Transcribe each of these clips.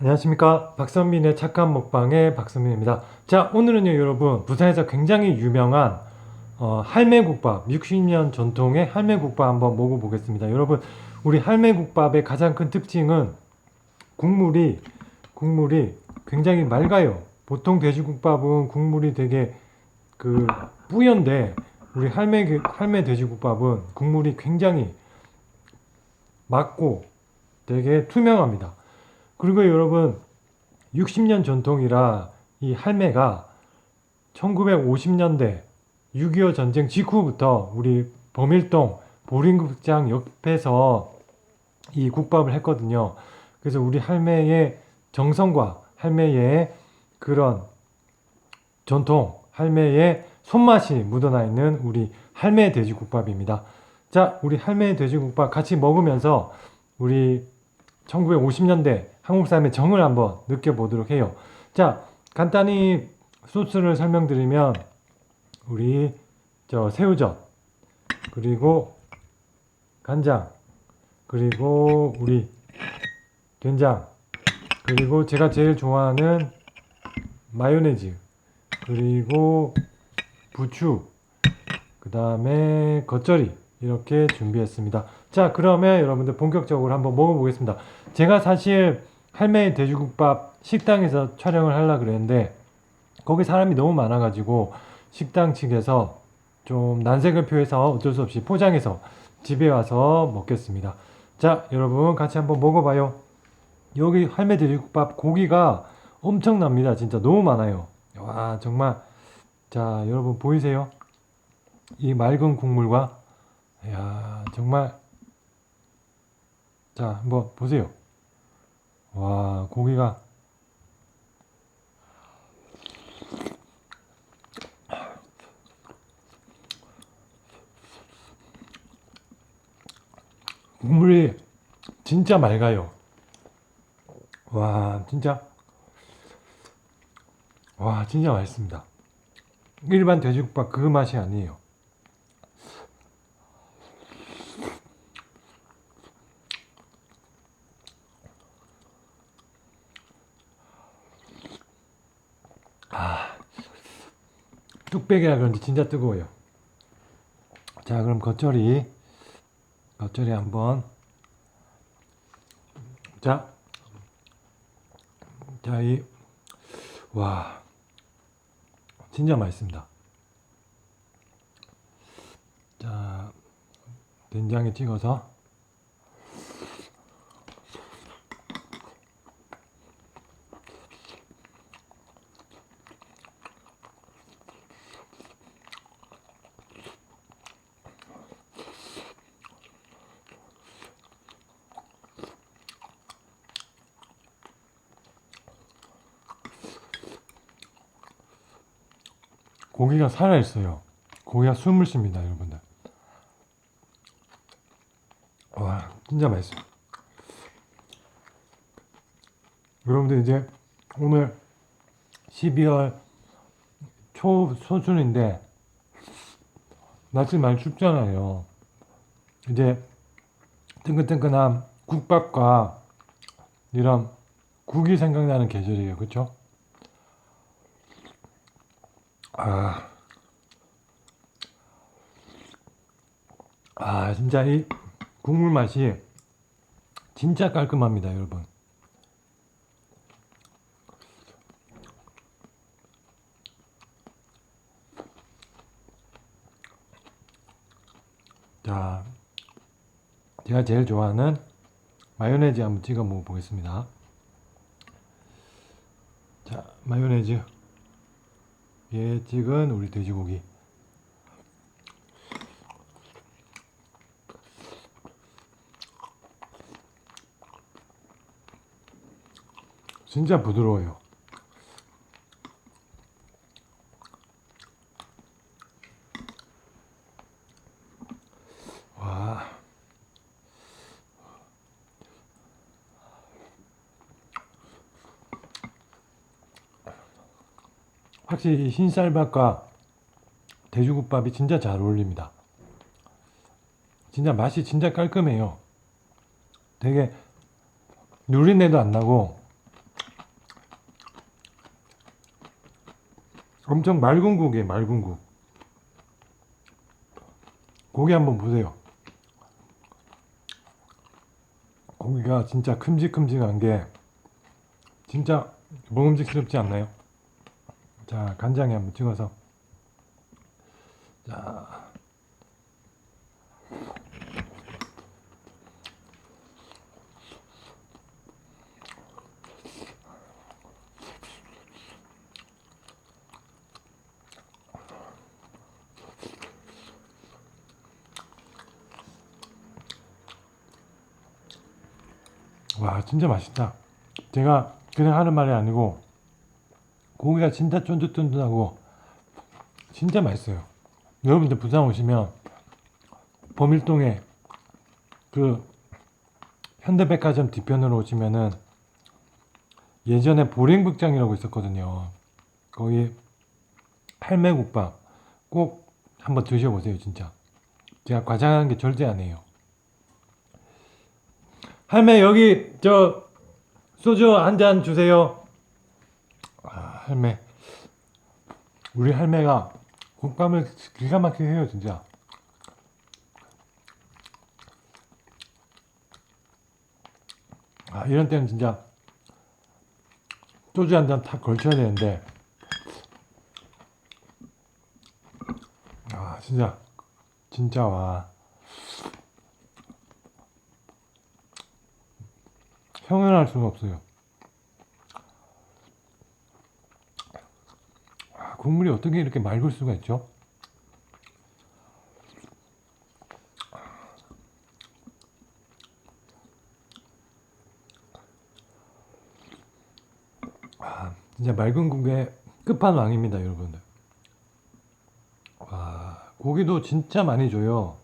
안녕하십니까. 박선민의 착한 먹방의 박선민입니다. 자 오늘은요 여러분. 부산에서 굉장히 유명한 어, 할매국밥 60년 전통의 할매국밥 한번 먹어보겠습니다. 여러분 우리 할매국밥의 가장 큰 특징은 국물이 국물이 굉장히 맑아요. 보통 돼지국밥은 국물이 되게 그 뿌연데 우리 할매 할매 돼지국밥은 국물이 굉장히 맑고 되게 투명합니다 그리고 여러분 60년 전통이라 이 할매가 1950년대 6.25 전쟁 직후부터 우리 범일동 보링극장 옆에서 이 국밥을 했거든요. 그래서 우리 할매의 정성과 할매의 그런 전통, 할매의 손맛이 묻어나 있는 우리 할매 돼지국밥입니다. 자, 우리 할매 돼지국밥 같이 먹으면서 우리 1950년대 한국 사람의 정을 한번 느껴보도록 해요. 자, 간단히 소스를 설명드리면 우리 저 새우젓 그리고 간장 그리고 우리 된장 그리고 제가 제일 좋아하는 마요네즈 그리고 부추 그 다음에 겉절이 이렇게 준비했습니다. 자 그러면 여러분들 본격적으로 한번 먹어보겠습니다. 제가 사실 할매 돼지국밥 식당에서 촬영을 하려 그랬는데 거기 사람이 너무 많아가지고 식당 측에서 좀 난색을 표해서 어쩔 수 없이 포장해서 집에 와서 먹겠습니다. 자, 여러분 같이 한번 먹어봐요. 여기 할매 돼지국밥 고기가 엄청납니다. 진짜 너무 많아요. 와, 정말. 자, 여러분 보이세요? 이 맑은 국물과, 이야, 정말. 자, 한번 보세요. 와, 고기가 국물이 진짜 맑아요. 와, 진짜. 와, 진짜 맛있습니다. 일반 돼지국밥 그 맛이 아니에요. 뚝배기라 그런지 진짜 뜨거워요. 자, 그럼 겉절이, 겉절이 한번. 자, 자, 이, 와, 진짜 맛있습니다. 자, 된장에 찍어서. 고기가 살아있어요. 고기가 숨을 쉽니다, 여러분들. 와, 진짜 맛있어요. 여러분들 이제 오늘 12월 초, 초순인데 날씨 많이 춥잖아요. 이제 뜨끈뜨끈한 국밥과 이런 국이 생각나는 계절이에요. 그쵸? 아, 아, 진짜 이 국물 맛이 진짜 깔끔합니다, 여러분. 자, 제가 제일 좋아하는 마요네즈 한번 찍어 먹어보겠습니다. 자, 마요네즈. 예 찍은 우리 돼지고기. 진짜 부드러워요. 역시 흰쌀밥과 돼지국밥이 진짜 잘 어울립니다. 진짜 맛이 진짜 깔끔해요. 되게 누린내도 안 나고 엄청 맑은 국이에요, 맑은 국. 고기 한번 보세요. 고기가 진짜 큼직큼직한 게 진짜 먹음직스럽지 않나요? 자, 간장에 한번 찍어서. 자. 와, 진짜 맛있다. 제가 그냥 하는 말이 아니고 고기가 진짜 쫀득쫀득하고 진짜 맛있어요. 여러분들 부산 오시면 범일동에 그 현대백화점 뒤편으로 오시면은 예전에 보랭극장이라고 있었거든요. 거기 할매국밥 꼭 한번 드셔보세요, 진짜. 제가 과장하는 게 절대 아니에요. 할매 여기 저 소주 한 잔 주세요. 아, 할매. 우리 할매가 국밥을 기가 막히게 해요, 진짜. 아, 이런 때는 진짜 소주 한 잔 탁 걸쳐야 되는데. 아, 진짜. 진짜 와. 형언할 수가 없어요. 국물이 어떻게 이렇게 맑을 수가 있죠? 아, 진짜 맑은 국의 끝판왕입니다, 여러분들. 와, 고기도 진짜 많이 줘요.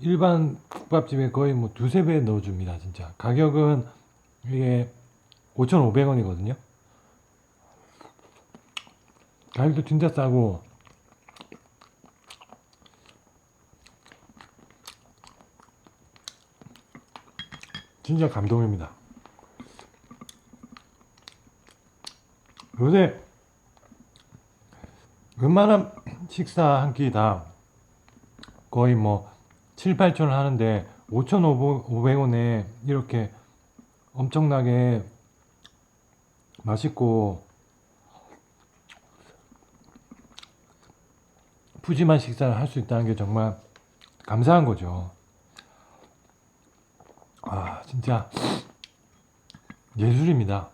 일반 국밥집에 거의 뭐 두세 배 넣어줍니다, 진짜. 가격은 이게 5,500원이거든요. 가격도 진짜 싸고, 진짜 감동입니다. 요새 웬만한 식사 한 끼 다 거의 뭐 7, 8천 원 하는데 5,500원에 이렇게 엄청나게 맛있고 푸짐한 식사를 할 수 있다는 게 정말 감사한 거죠. 아, 진짜 예술입니다.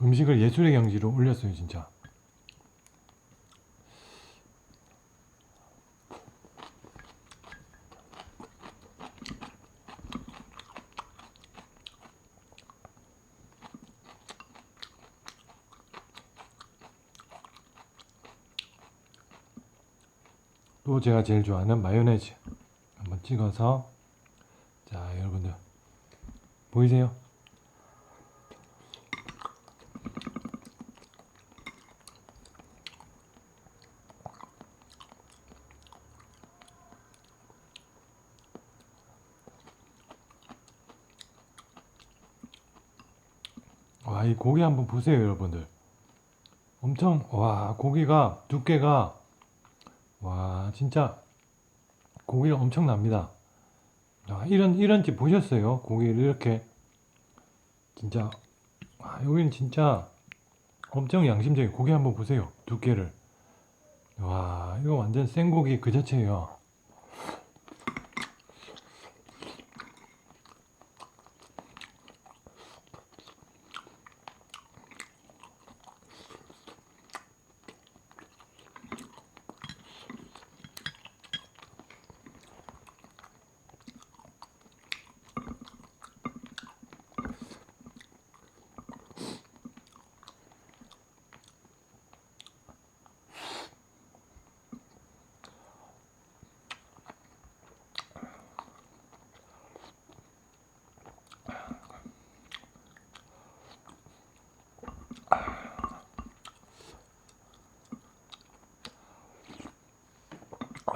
음식을 예술의 경지로 올렸어요, 진짜. 또 제가 제일 좋아하는 마요네즈 한번 찍어서 자 여러분들 보이세요? 와, 이 고기 한번 보세요, 여러분들. 엄청, 와, 고기가, 두께가, 와, 진짜, 고기가 엄청납니다. 아, 이런, 이런 집 보셨어요? 고기를 이렇게, 진짜, 아, 여기는 진짜 엄청 양심적인 고기 한번 보세요. 두께를. 와, 이거 완전 생고기 그 자체예요.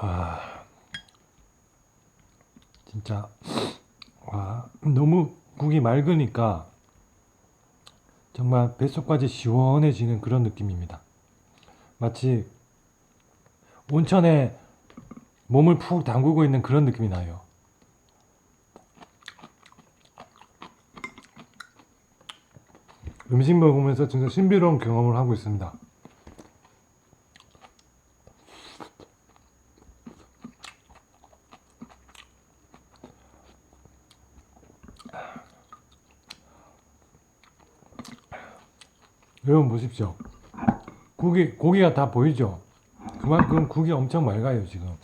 아, 진짜 와 너무 국이 맑으니까 정말 뱃속까지 시원해지는 그런 느낌입니다. 마치 온천에 몸을 푹 담그고 있는 그런 느낌이 나요. 음식 먹으면서 진짜 신비로운 경험을 하고 있습니다. 여러분 보십시오. 국이 고기가 다 보이죠? 그만큼 국이 엄청 맑아요 지금.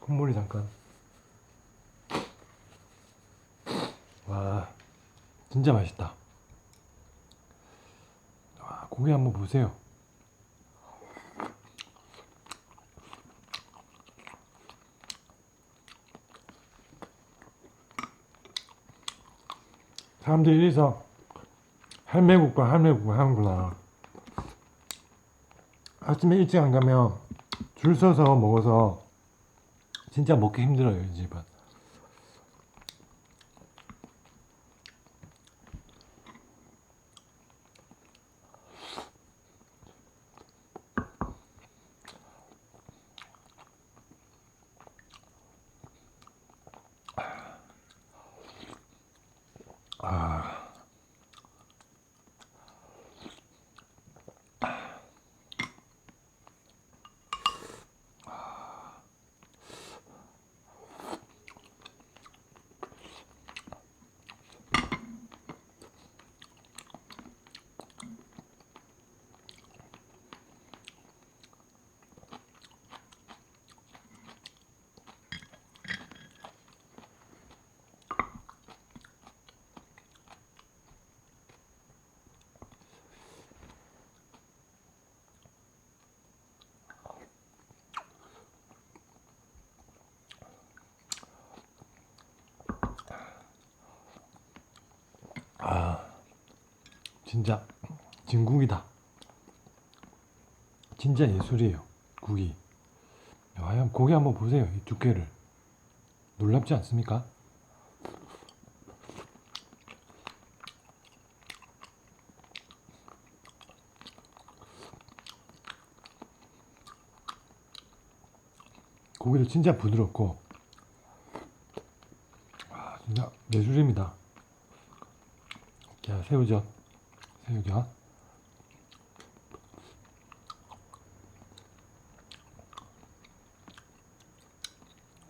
콧물이 잠깐. 와, 진짜 맛있다. 와, 고기 한번 보세요. 사람들이 이래서 할매국밥 할매국밥 하는구나. 아침에 일찍 안 가면 줄 서서 먹어서 진짜 먹기 힘들어요 이 집은. uh, 진짜 진국이다. 진짜 예술이에요. 국이. 야, 고기 한번 보세요. 이 두께를. 놀랍지 않습니까? 고기도 진짜 부드럽고 아, 진짜 예술입니다. 자, 새우젓. 새우젓.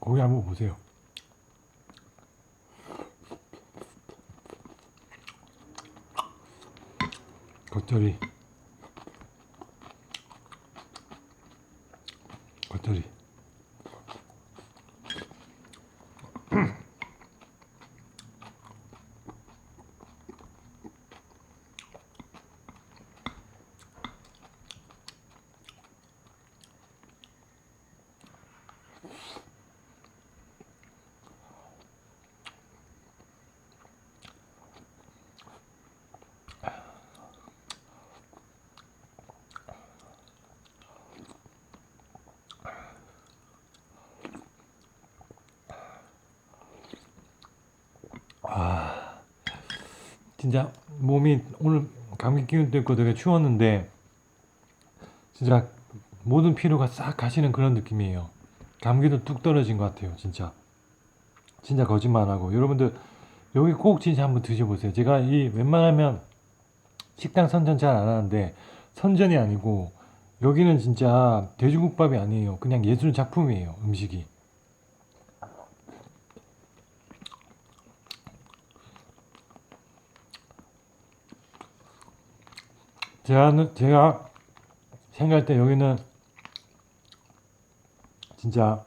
고기 한번 보세요. 겉절이. 겉절이. 진짜 몸이 오늘 감기 기운도 있고 되게 추웠는데 진짜 모든 피로가 싹 가시는 그런 느낌이에요. 감기도 뚝 떨어진 것 같아요, 진짜. 진짜 거짓말 안 하고 여러분들 여기 꼭 진짜 한번 드셔보세요. 제가 이 웬만하면 식당 선전 잘 안 하는데 선전이 아니고 여기는 진짜 돼지국밥이 아니에요. 그냥 예술 작품이에요, 음식이. 제가 제가 생각할 때 여기는 진짜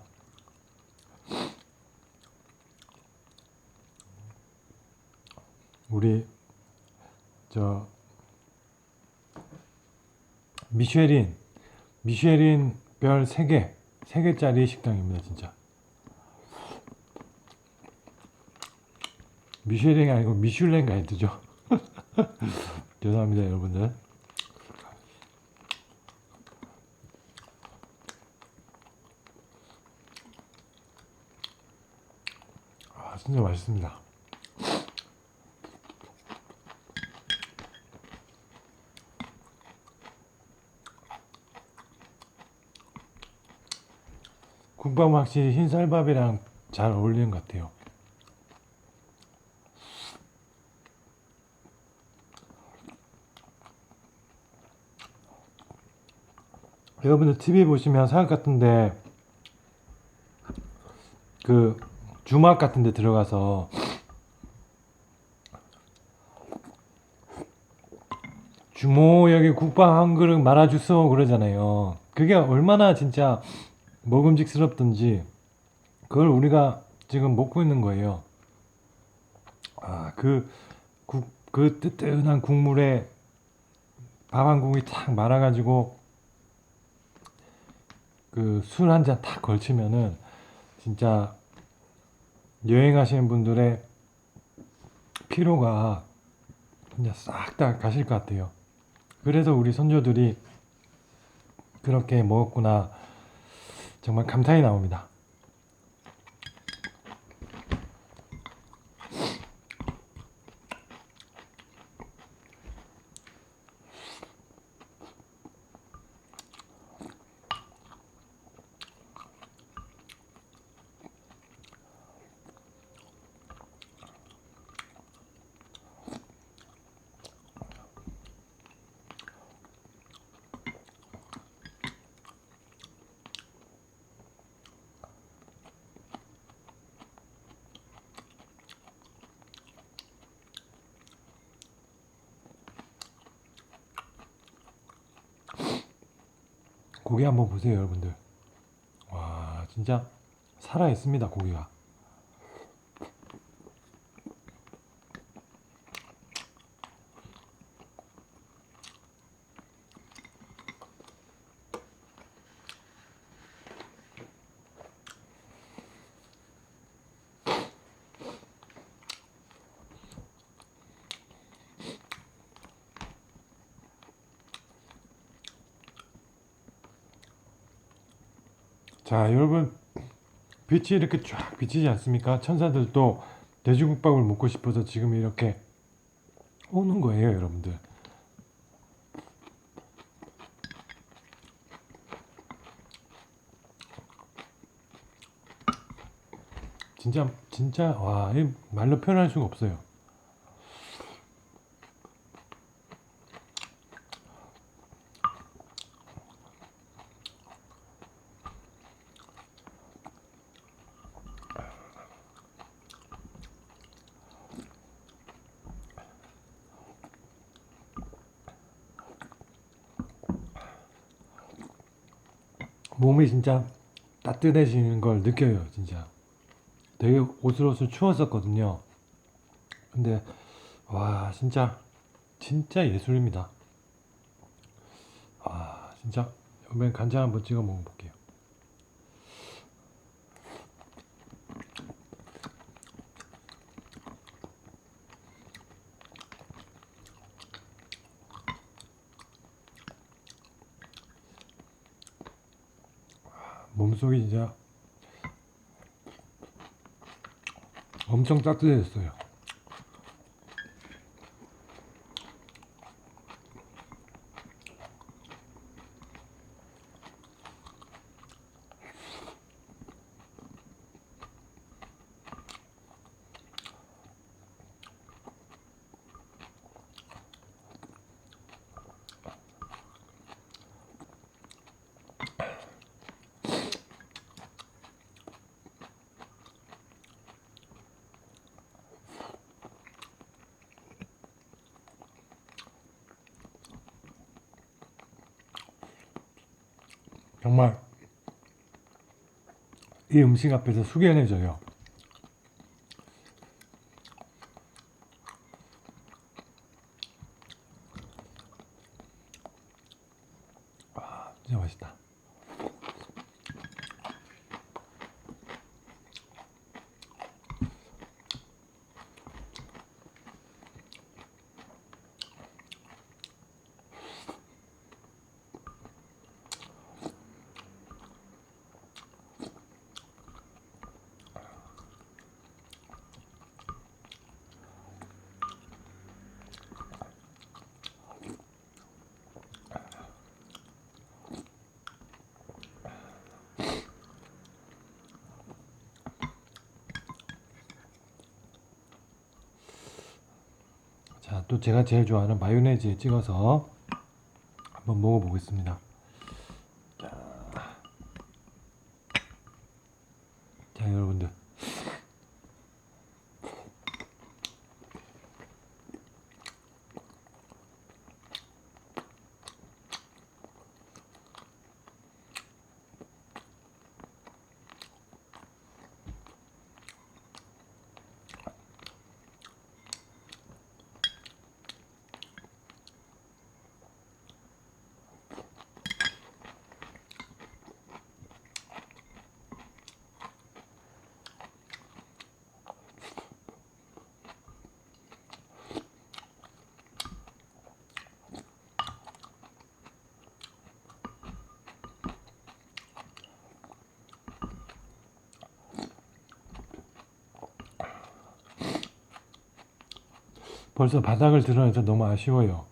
우리 저 미쉐린 미쉐린 별 3개 3개짜리 식당입니다 진짜. 미쉐린이 아니고 미슐랭 가이드죠. 죄송합니다 여러분들 진짜 맛있습니다. 국밥은 확실히 흰쌀밥이랑 잘 어울리는 것 같아요. 여러분들 TV 보시면 사각 같은데 그 주막 같은 데 들어가서 주모 여기 국밥 한 그릇 말아주소 그러잖아요. 그게 얼마나 진짜 먹음직스럽던지 그걸 우리가 지금 먹고 있는 거예요. 아, 그, 국, 그 뜨뜻한 국물에 밥 한 공기 탁 말아가지고 그 술 한 잔 탁 걸치면은 진짜 여행하시는 분들의 피로가 진짜 싹다 가실 것 같아요. 그래서 우리 선조들이 그렇게 먹었구나. 정말 감탄이 나옵니다. 고기 한번 보세요, 여러분들. 와, 진짜 살아 있습니다, 고기가. 자, 여러분 빛이 이렇게 쫙 비치지 않습니까? 천사들도 돼지국밥을 먹고 싶어서 지금 이렇게 오는 거예요, 여러분들. 진짜 진짜 와, 이 말로 표현할 수가 없어요. 몸이 진짜 따뜻해지는 걸 느껴요, 진짜. 되게 오슬오슬 추웠었거든요. 근데 와, 진짜 진짜 예술입니다. 아, 진짜 이번엔 간장 한번 찍어 먹어볼게요. 몸 속이 진짜 엄청 따뜻해졌어요. 정말 이 음식 앞에서 숙연해져요. 아, 진짜 맛있다. 자, 또 제가 제일 좋아하는 마요네즈에 찍어서 한번 먹어보겠습니다. 자, 자 여러분들. 벌써 바닥을 드러내서 너무 아쉬워요.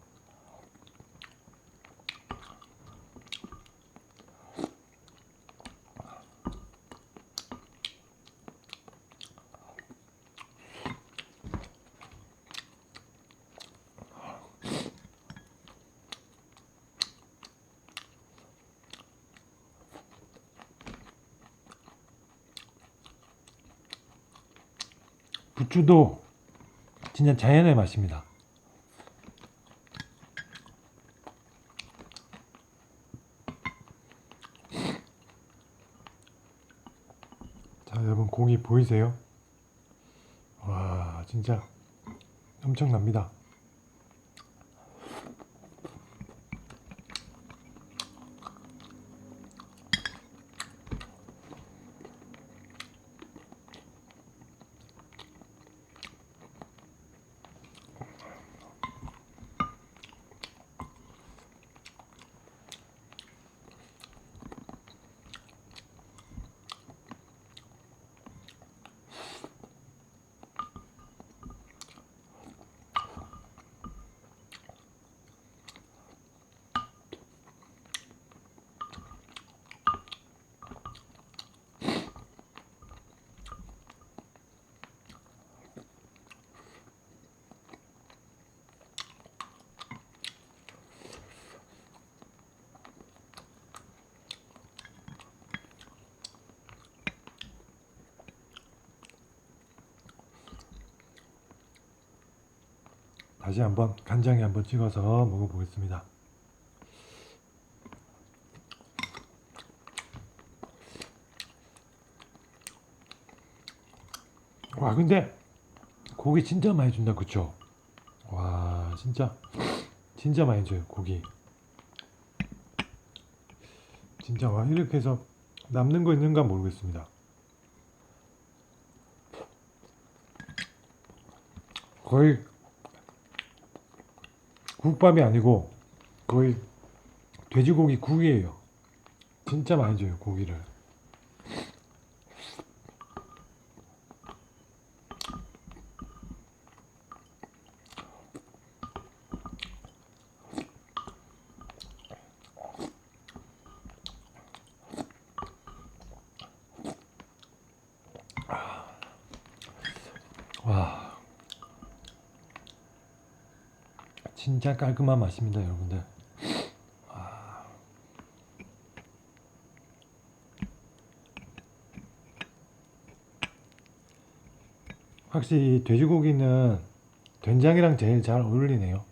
부추도 진짜 자연의 맛입니다. 자, 여러분 고기 보이세요? 와, 진짜 엄청납니다. 다시 한번 간장에 한번 찍어서 먹어보겠습니다. 와 근데 고기 진짜 많이 준다 그쵸? 와 진짜 진짜 많이 줘요 고기. 진짜 와 이렇게 해서 남는 거 있는가 모르겠습니다. 거의 국밥이 아니고 거의 돼지고기 국이에요. 진짜 많이 줘요 고기를. 진짜 깔끔한 맛입니다, 여러분들. 아. 확실히 돼지고기는 된장이랑 제일 잘 어울리네요.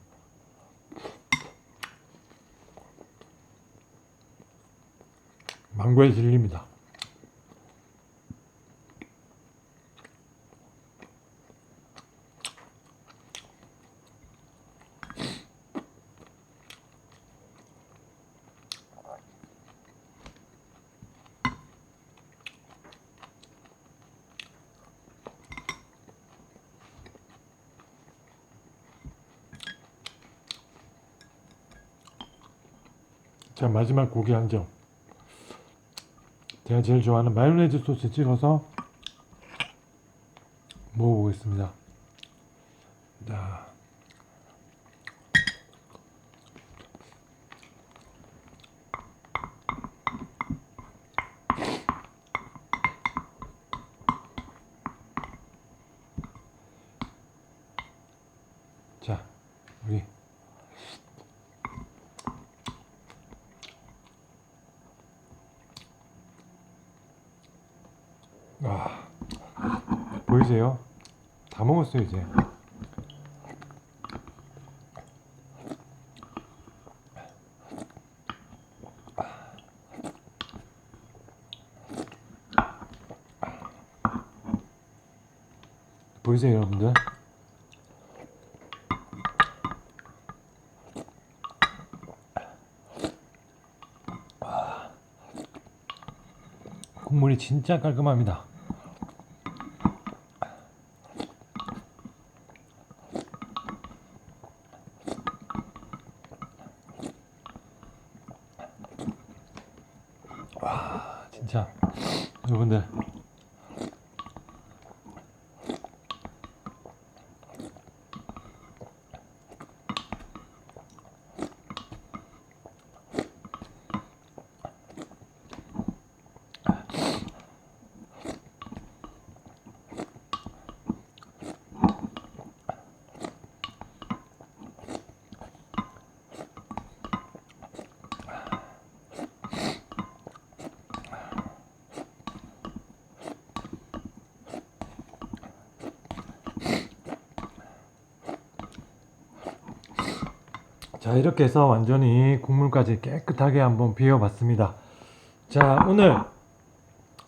망고에 질립니다. 자 마지막 고기 한 점. 제가 제일 좋아하는 마요네즈 소스 찍어서 먹어보겠습니다. 보이세요 여러분들? 국물이 진짜 깔끔합니다. 와, 진짜 여러분들 자 이렇게 해서 완전히 국물까지 깨끗하게 한번 비워봤습니다. 자 오늘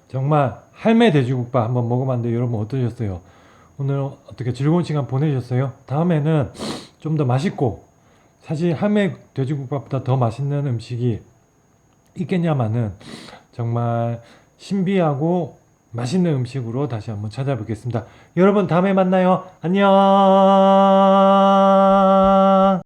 정말 할매 돼지국밥 한번 먹어봤는데 여러분 어떠셨어요? 오늘 어떻게 즐거운 시간 보내셨어요? 다음에는 좀 더 맛있고 사실 할매 돼지국밥보다 더 맛있는 음식이 있겠냐마는 정말 신비하고 맛있는 음식으로 다시 한번 찾아뵙겠습니다. 여러분 다음에 만나요. 안녕